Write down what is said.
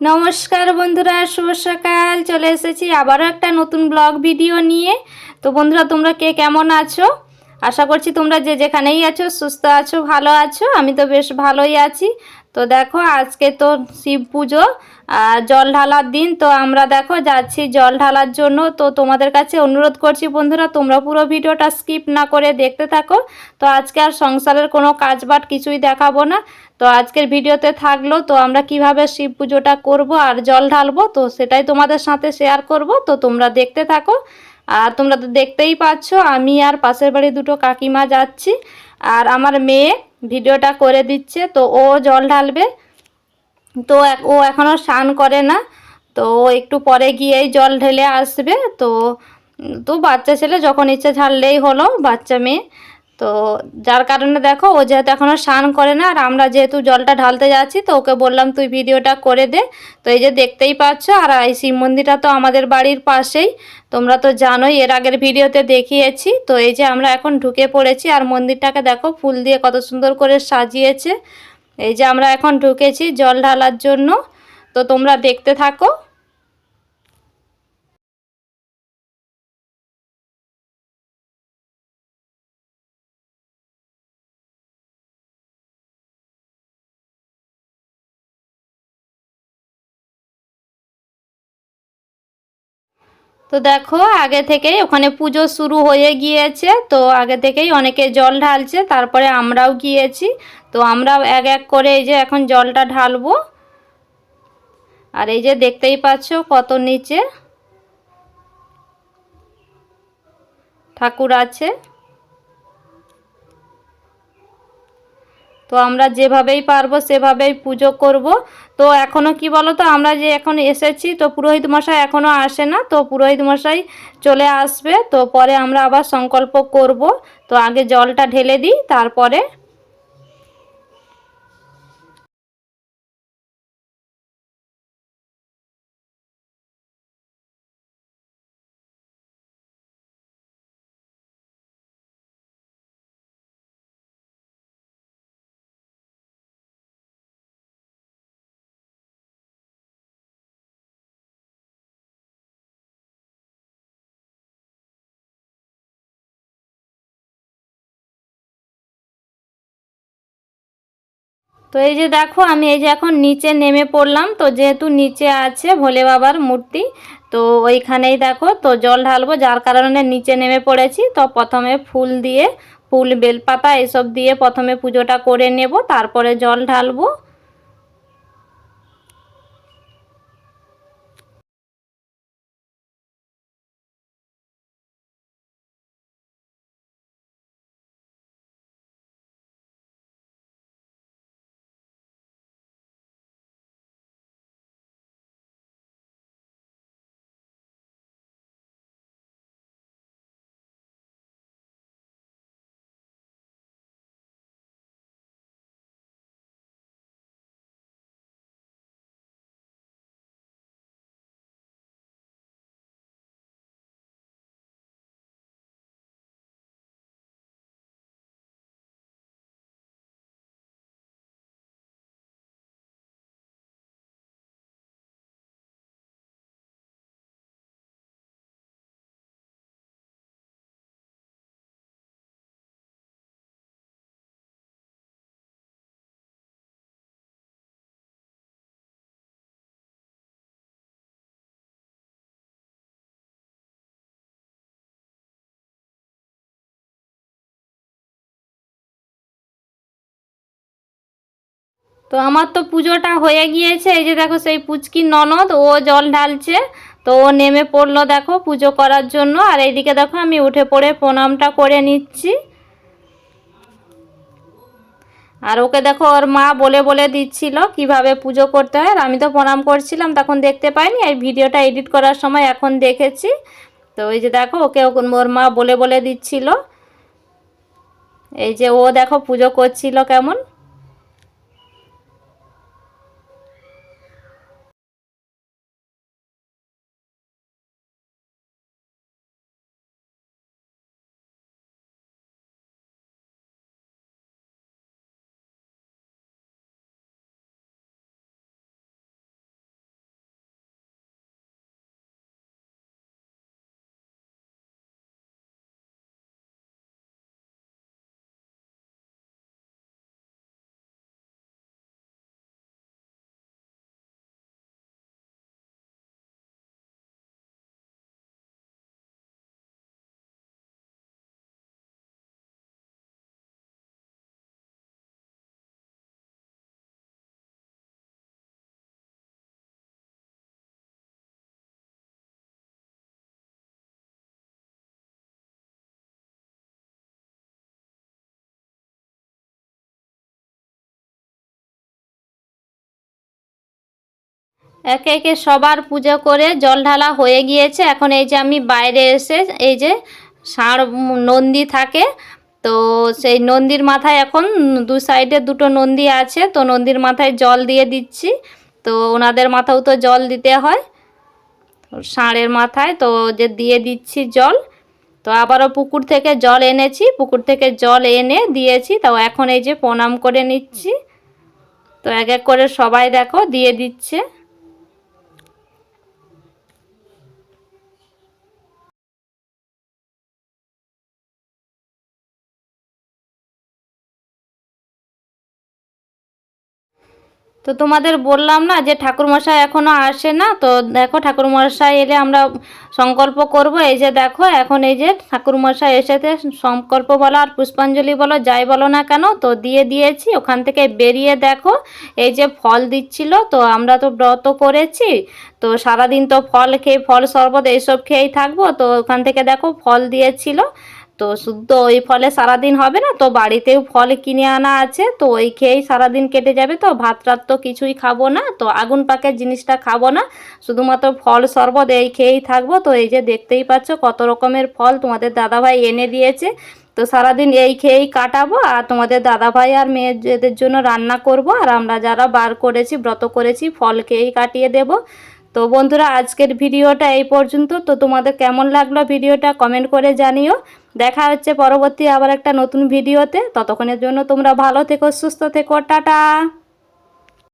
নমস্কার বন্ধুরা, শুভ সকাল। চলে এসেছি আবারও একটা নতুন ব্লগ ভিডিও নিয়ে। তো বন্ধুরা, তোমরা কে কেমন আছো? আশা করছি তোমরা যে যেখানেই আছো, সুস্থ আছো, ভালো আছো। আমি তো বেশ ভালোই আছি। তো দেখো আজকে তো শিব পুজো আর জল ঢালার দিন, তো আমরা দেখো যাচ্ছি জল ঢালার জন্য। তো তোমাদের কাছে অনুরোধ করছি বন্ধুরা, তোমরা পুরো ভিডিওটা স্কিপ না করে দেখতে থাকো। তো আজকে আর সংসারের কোনো কাজ বাট কিছুই দেখাবো না। তো আজকের ভিডিওতে থাকল, তো আমরা কীভাবে শিব পুজোটা করব আর জল ঢালবো, তো সেটাই তোমাদের সাথে শেয়ার করব। তো তোমরা দেখতে থাকো। আর তোমরা তো দেখতেই পাচ্ছ, আমি আর পাশের বাড়ি দুটো কাকিমা যাচ্ছি। আর আমার মেয়ে ভিডিওটা করে দিচ্ছে, তো ও জল ঢালবে। তো ও এখনও স্নান করে না, তো একটু পরে গিয়েই জল ঢেলে আসবে। তো তো বাচ্চা ছেলে যখন ইচ্ছে ঝাড়লেই হলো, বাচ্চা মেয়ে। তো যার কারণে দেখো, ও যেহেতু এখনও স্নান করে না, আর আমরা যেহেতু জলটা ঢালতে যাচ্ছি, তো ওকে বললাম তুই ভিডিওটা করে দে। তো এই যে দেখতেই পাচ্ছ, আর এই শিব মন্দিরটা তো আমাদের বাড়ির পাশেই, তোমরা তো জানোই, এর আগের ভিডিওতে দেখিয়েছি। তো এই যে আমরা এখন ঢুকে পড়েছি, আর মন্দিরটাকে দেখো, ফুল দিয়ে কত সুন্দর করে সাজিয়েছে। এই যে আমরা এখন ঢুকেছি জল ঢালার জন্য। তো তোমরা দেখতে থাকো। তো দেখো, আগে থেকেই ওখানে পুজো শুরু হয়ে গিয়েছে। তো আগে থেকেই অনেকে জল ঢালছে, তারপরে আমরাও গিয়েছি। তো আমরাও এক এক করে এই যে এখন জলটা ঢালবো। আর এই যে দেখতেই পাচ্ছ কত নিচে ঠাকুর আছে। তো আমরা যেভাবেই পারব, সেভাবেই পুজো করব। তো এখনও কি বলো তো আমরা যে এখন এসেছি, তো পুরোহিত মশাই এখনও আসে না, তো পুরোহিত মশাই চলে আসবে। তো পরে আমরা আবার সংকল্প করব। তো আগে জলটা ঢেলে দিই, তারপরে তো এই যে দেখো, আমি এই যে এখন নিচে নেমে পড়লাম। তো যেহেতু নিচে আছে ভোলে বাবার মূর্তি, তো ওইখানেই দেখো, তো জল ঢালবো, যার কারণে নিচে নেমে পড়েছি। তো প্রথমে ফুল দিয়ে, ফুল, বেলপাতা এসব দিয়ে প্রথমে পুজোটা করে নেব, তারপরে জল ঢালবো। তো আমার তো পুজোটা হয়ে গিয়েছে, এই যে দেখো সেই পুচকি ননদ, ও জল ঢালছে, তো ও নেমে পড়ল দেখো পুজো করার জন্য, আর এইদিকে দেখো আমি উঠে পড়ে প্রণামটা করে নিচ্ছি। আর ওকে দেখো ওর মা বলে বলে দিচ্ছিল কীভাবে পুজো করতে হয়, আর আমি তো প্রণাম করছিলাম, তখন দেখতে পাইনি এই ভিডিওটা এডিট করার সময় এখন দেখেছি। তো ওই যে দেখো ওকে ওর মা বলে বলে দিচ্ছিল। এই যে ও দেখো পুজো করছিল কেমন। একে একে সবার পুজো করে জল ঢালা হয়ে গিয়েছে। এখন এই যে আমি বাইরে এসে এই যে ষাঁড় নন্দী থাকে, তো সেই নন্দীর মাথায় এখন দু সাইডে দুটো নন্দী আছে, তো নন্দীর মাথায় জল দিয়ে দিচ্ছি। তো ওনাদের মাথাও তো জল দিতে হয় ষাঁড়ের মাথায় তো যে দিয়ে দিচ্ছি জল। তো আবারও পুকুর থেকে জল এনেছি, পুকুর থেকে জল এনে দিয়েছি তো এখন এই যে প্রণাম করে নিচ্ছি। তো এক এক করে সবাই দেখো দিয়ে দিচ্ছে। তো তোমাদের বললাম না যে ঠাকুরমশাই এখনও আসে না, তো দেখো ঠাকুরমশাই এলে আমরা সংকল্প করব। এই যে দেখো, এখন এই যে ঠাকুরমশাই এসেছে, সংকল্প বলো আর পুষ্পাঞ্জলি বলো, যাই বলো না কেন, তো দিয়ে দিয়েছি, ওখান থেকে বেরিয়ে দেখো, এই যে ফল দিচ্ছিল, তো আমরা তো ব্রত করেছি, তো সারাদিন তো ফল খেয়ে, ফল শরবত এইসব খেয়েই থাকব, তো ওখান থেকে দেখো ফল দিয়েছিল। তো শুদ্ধ ওই ফলে সারাদিন হবে না? তো বাড়িতেও ফল কিনে আনা আছে, তো ওই খেয়েই সারাদিন কেটে যাবে তো? ভাত রাত তো কিছুই খাব না, তো আগুন পাকের জিনিসটা খাব না। শুধুমাত্র ফল শরবত এই খেয়েই থাকব। তো এই যে দেখতেই পাচ্ছ কত রকমের ফল তোমাদের দাদাভাই এনে দিয়েছে। তো সারাদিন এই খেয়েই কাটাবো আর তোমাদের দাদাভাই আর মেয়েদের জন্য রান্না করব। আর আমরা যারা বার করেছি, ব্রত করেছি, ফল খেয়েই কাটিয়ে দেব। তো বন্ধুরা, আজকের ভিডিওটা এই পর্যন্ত। তো তোমাদের কেমন লাগল ভিডিওটা কমেন্ট করে জানিও। দেখা হচ্ছে পরবর্তী আবার একটা নতুন ভিডিওতে। ততক্ষণের জন্য তোমরা ভালো থেকো, সুস্থ থেকো, টাটা।